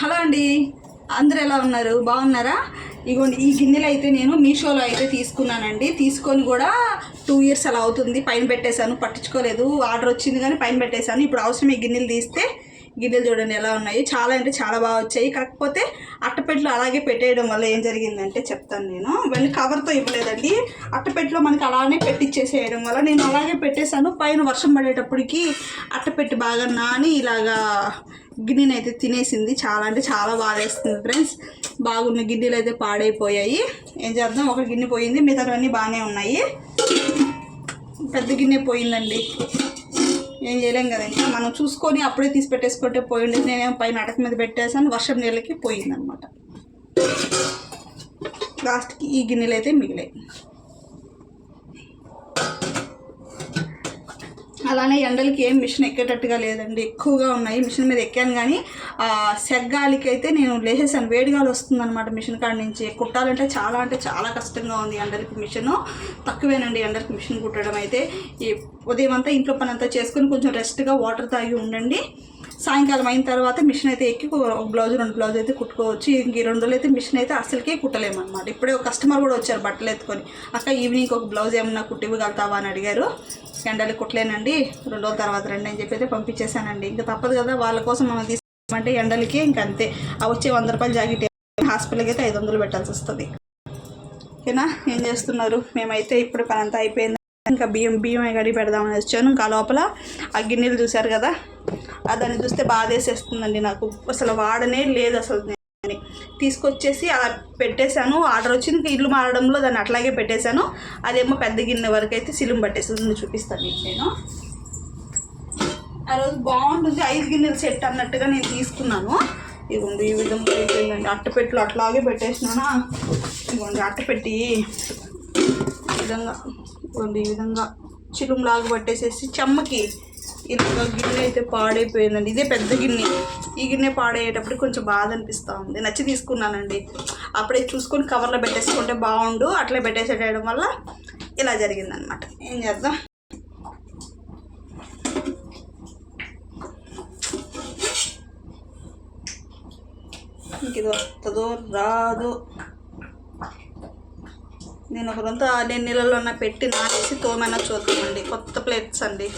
Hello అండి. అందరు ఎలా ఉన్నారు? బాగున్నారా? ఇగోండి ఈ గిన్నెలు అయితే నేను మీషోలో అయితే తీసుకున్నానండి. తీసుకొని కూడా టూ ఇయర్స్ అలా అవుతుంది. పైన పెట్టేశాను పట్టించుకోలేదు. ఆర్డర్ వచ్చింది కానీ పైన పెట్టేశాను. ఇప్పుడు అవసరం ఈ గిన్నెలు తీస్తే గిన్నెలు చూడండి ఎలా ఉన్నాయి. చాలా అంటే చాలా బాగా వచ్చాయి. కాకపోతే అట్టపెట్టెలో అలాగే పెట్టేయడం వల్ల ఏం జరిగిందంటే చెప్తాను నేను. ఇవన్నీ కవర్తో ఇవ్వలేదండి. అట్టపెట్టెలో మనకి అలానే పెట్టిచ్చేసేయడం వల్ల నేను అలాగే పెట్టేశాను. పైన వర్షం పడేటప్పటికి అట్టపెట్టి బాగా నాని ఇలాగా గిన్నెని అయితే తినేసింది. చాలా అంటే చాలా బాధేస్తుంది ఫ్రెండ్స్. బాగున్న గిన్నెలు అయితే పాడైపోయాయి. ఏం చేద్దాం? ఒక గిన్నె పోయింది. మిగతావన్నీ బాగానే ఉన్నాయి. పెద్ద గిన్నె పోయిందండి. ఏం చేయలేం కదా ఇంకా మనం చూసుకొని అప్పుడే తీసి పెట్టేసుకుంటే పోయింది నేనేం పైన అటక మీద పెట్టేసాను వర్షం నీళ్ళకి పోయిందనమాట లాస్ట్కి ఈ గిన్నెలు అయితే మిగిలాయి. అలానే ఎండలకి ఏం మిషన్ ఎక్కేటట్టుగా లేదండి. ఎక్కువగా ఉన్నాయి. మిషన్ మీద ఎక్కాను కానీ ఆ సెగ్గాలికి అయితే నేను లేసేసాను. వేడిగాలి వస్తుంది అనమాట మిషన్ కాడ నుంచి. కుట్టాలంటే చాలా అంటే చాలా కష్టంగా ఉంది ఎండలకి మిషన్. తక్కువేనండి ఎండలకి మిషన్ కుట్టడం అయితే. ఈ ఉదయం అంతా ఇంట్లో పని అంతా చేసుకొని కొంచెం రెస్ట్గా వాటర్ తాగి ఉండండి. సాయంకాలం అయిన తర్వాత మిషన్ అయితే ఎక్కి ఒక బ్లౌజ్ రెండు బ్లౌజ్ అయితే కుట్టుకోవచ్చు. ఇంక ఈ రెండు అయితే మిషన్ అయితే అసలుకే కుట్టలేము అనమాట ఇప్పుడే ఒక కస్టమర్ కూడా వచ్చారు బట్టలు ఎత్తుకొని. అక్క ఈవినింగ్ ఒక బ్లౌజ్ ఏమన్నా కుట్టివ్వగలుగుతావా? అని అడిగారు. ఎండలు కుట్టలేనండి రెండు రోజుల తర్వాత రండి అని చెప్పి అయితే పంపించేశానండి. ఇంకా తప్పదు కదా వాళ్ళ కోసం మనం తీసుకుంటే ఎండలకి ఇంక అంతే. ఆ వచ్చే వంద రూపాయలు జాకెట్ హాస్పిటల్కి అయితే ఐదు వందలు పెట్టాల్సి వస్తుంది. ఓకేనా? ఏం చేస్తున్నారు? మేమైతే ఇప్పుడు పని అంతా అయిపోయింది. ఇంకా బియ్యం బియ్యం గడి పెడదామని వచ్చాను. ఇంకా లోపల ఆ గిన్నెలు చూశారు కదా దాన్ని చూస్తే బాధేసేస్తుందండి నాకు. అసలు వాడనే లేదు అసలు తీసుకొచ్చేసి అలా పెట్టేశాను. ఆర్డర్ వచ్చింది. ఇంకా ఇల్లు మారడంలో దాన్ని అట్లాగే పెట్టేశాను. అదేమో పెద్ద గిన్నె వరకు అయితే సిలుం పట్టేస్తుంది చూపిస్తాను మీకు నేను. ఆ రోజు బాగుంటుంది. ఐదు గిన్నెల సెట్ అన్నట్టుగా నేను తీసుకున్నాను. ఇదిగోండి ఈ విధంగా అయిపోయిందండి అట్టపెట్టెలు అట్లాగే పెట్టేసినానా? ఇదిగోండి అట్టపెట్టి ఈ విధంగా ఇదిగోండి ఈ విధంగా చిలుములాగా పట్టేసేసి చెమ్మకి ఇలాగ గిన్నె అయితే పాడైపోయిందండి. ఇదే పెద్ద గిన్నె. ఈ గిన్నె పాడయ్యేటప్పుడు కొంచెం బాధ అనిపిస్తూ ఉంది. నచ్చి తీసుకున్నానండి. అప్పుడే చూసుకొని కవర్లో పెట్టేసుకుంటే బాగుండు. అట్లే పెట్టేసేయడం వల్ల ఇలా జరిగిందనమాట ఏం చేద్దాం? ఇంక ఇది వస్తుందో రాదో. నేను ఒకరంతా నేను నీళ్ళలో పెట్టి నానేసి తోమైనా చూద్దామండి. కొత్త ప్లేట్స్ అండి.